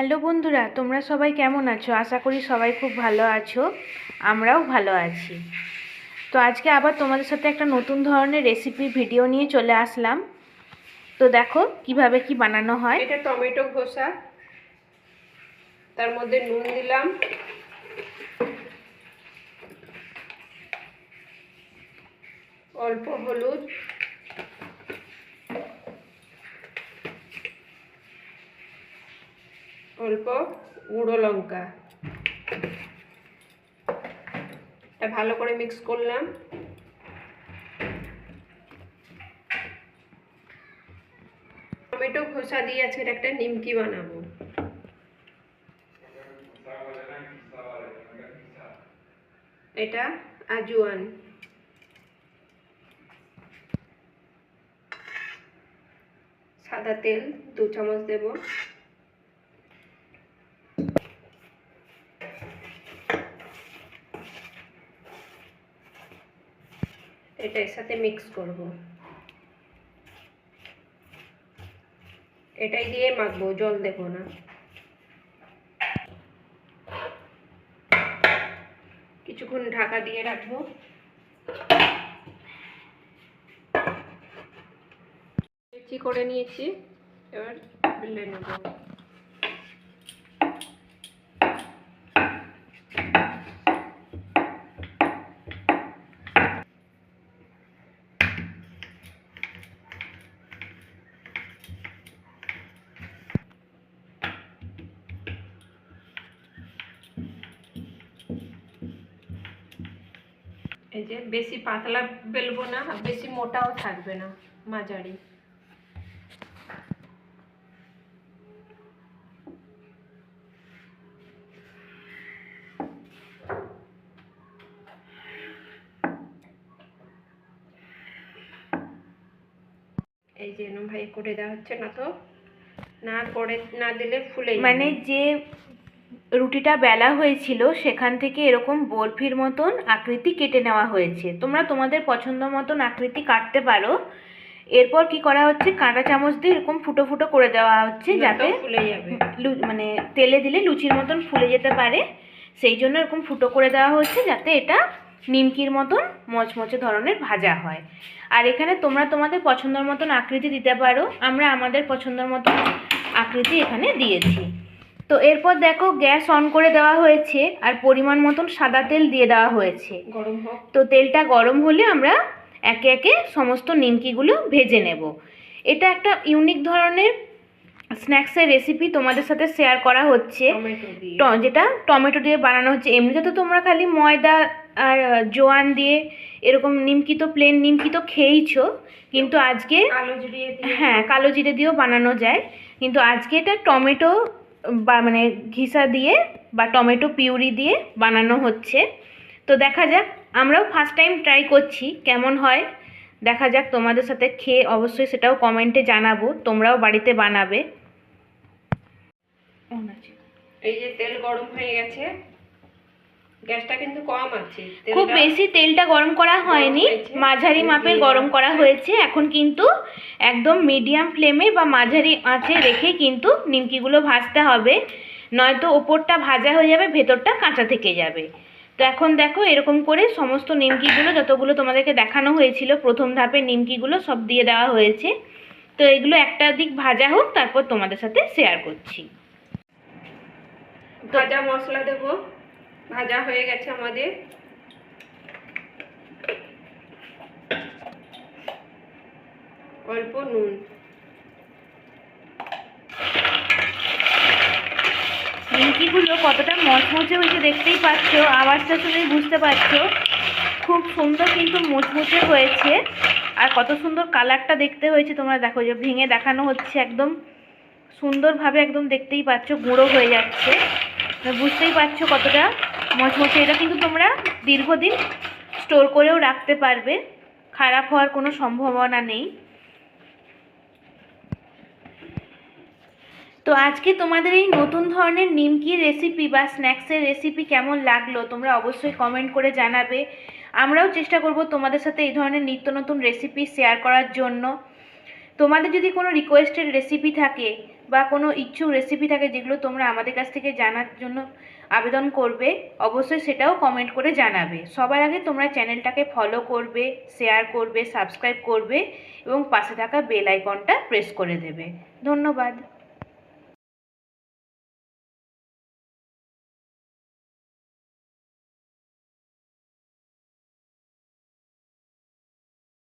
Hello বন্ধুরা, তোমরা সবাই কেমন আছো? আশা করি সবাই খুব ভালো আছো, আমরাও ভালো আছি। তো আজকে আবার তোমাদের সাথে একটা নতুন ধরনের রেসিপি ভিডিও নিয়ে চলে আসলাম। তো দেখো কীভাবে কি বানানো হয়। এটা টমেটো ঘষা তার মধ্যে নুন দিলাম। অল্প হলুদ। অল্প গুঁড়ো লঙ্কা। এটা ভালো করে মিক্স করলাম। টমেটো খোসা দিয়ে আজকে একটা নিমকি বানাবো। এটা আজওয়ান। সাদা তেল দু চামচ দেব। এটা এর সাথে মিক্স করব। এটাই দিয়ে মাখবো, জল দেবো না। কিছুক্ষণ ঢাকা দিয়ে রাখব। করে নিয়েছি, এবার বেলে নেব। এই যে বেশি পাতলা বেলবো না, বেশি মোটাও থাকবে না মাঝারি। এই যে এরম ভাই করে দেওয়া হচ্ছে না তো? না করে, না দিলে ফুলে মানে যে রুটিটা বেলা হয়েছিল সেখান থেকে এরকম বরফির মতন আকৃতি কেটে নেওয়া হয়েছে। তোমরা তোমাদের পছন্দ মতন আকৃতি কাটতে পারো। এরপর কি করা হচ্ছে? কাঁটা চামচ দিয়ে এরকম ফুটো ফুটো করে দেওয়া হচ্ছে যাতে মানে তেলে দিলে লুচির মতন ফুলে যেতে পারে। সেই জন্য এরকম ফুটো করে দেওয়া হচ্ছে যাতে এটা নিমকির মতন মচমচে ধরনের ভাজা হয়। আর এখানে তোমরা তোমাদের পছন্দের মতন আকৃতি দিতে পারো। আমরা আমাদের পছন্দের মতন আকৃতি এখানে দিয়েছি। তো এরপর দেখো গ্যাস অন করে দেওয়া হয়েছে আর পরিমাণ মতন সাদা তেল দিয়ে দেওয়া হয়েছে। গরম তো তেলটা গরম হলে আমরা একে একে সমস্ত নিমকিগুলো ভেজে নেব। এটা একটা ইউনিক ধরনের স্ন্যাক্সের রেসিপি তোমাদের সাথে শেয়ার করা হচ্ছে। ট- যেটা টমেটো দিয়ে বানানো হচ্ছে। এমনিতে তো তোমরা খালি ময়দা আর জোয়ান দিয়ে এরকম নিমকি তো প্লেন নিমকি তো খেয়েইছো। কিন্তু আজকে হ্যাঁ কালো জিরে দিয়েও বানানো যায়। কিন্তু আজকে এটা টমেটো বা মানে ঘিসা দিয়ে বা টমেটো পিউরি দিয়ে বানানো হচ্ছে। তো দেখা যাক, আমরাও ফার্স্ট টাইম ট্রাই করছি, কেমন হয়? দেখা যাক তোমাদের সাথে খেয়ে অবশ্যই সেটাও কমেন্টে জানাব, তোমরাও বাড়িতে বানাবে। এই যে তেল গরম হয়ে গেছে। গ্যাসটা কিন্তু কম আছে। খুব বেশি তেলটা গরম করা হয়নি। মাঝারি মাপের গরম করা হয়েছে। এখন কিন্তু একদম মিডিয়াম ফ্লেমে বা মাঝারি আঁচে রেখে কিন্তু নিমকিগুলো ভাজতে হবে। নয়তো ওপরটা ভাজা হয়ে যাবে ভেতরটা কাঁচা থেকে যাবে। তো এখন দেখো এরকম করে সমস্ত নিমকিগুলো যতগুলো তোমাদেরকে দেখানো হয়েছিল প্রথম ধাপে নিমকিগুলো সব দিয়ে দেওয়া হয়েছে। তো এগুলো একটা দিক ভাজা হোক তারপর তোমাদের সাথে শেয়ার করছি। ভাজা মশলা দেব। ভাজা হয়ে গেছে আমাদের। অল্প নুন। নিমকিগুলো কতটা মচমচে হয়েছে দেখতেই পাচ্ছ, আওয়াজটা শুনেই বুঝতে পারছ। খুব সুন্দর কিন্তু মুচমুচে হয়েছে, আর কত সুন্দর কালারটা দেখতে হয়েছে তোমরা দেখো, যে ভেঙে দেখানো হচ্ছে একদম সুন্দরভাবে একদম দেখতেই পাচ্ছ, গুঁড়ো হয়ে যাচ্ছে। বুঝতেই পারছ কতটা মচমচে, এটা কিন্তু তোমরা দীর্ঘদিন স্টোর করেও রাখতে পারবে। খারাপ হওয়ার কোনো সম্ভাবনা নেই। তো আজকে তোমাদের এই নতুন ধরনের নিমকি রেসিপি বা স্ন্যাক্সের রেসিপি কেমন লাগল, তোমরা অবশ্যই কমেন্ট করে জানাবে। আমরাও চেষ্টা করব তোমাদের সাথে এই ধরনের নিত্য নতুন রেসিপি শেয়ার করার জন্য। তোমাদের যদি কোনো রিকোয়েস্টেড রেসিপি থাকে বা কোনো ইচ্ছুক রেসিপি থাকে যেগুলো তোমরা আমাদের কাছ থেকে জানার জন্য আবেদন করবে, অবশ্যই সেটাও কমেন্ট করে জানাবে। সবার আগে তোমরা চ্যানেলটাকে ফলো করবে শেয়ার করবে সাবস্ক্রাইব করবে এবং পাশে থাকা বেল আইকনটা প্রেস করে দেবে। ধন্যবাদ।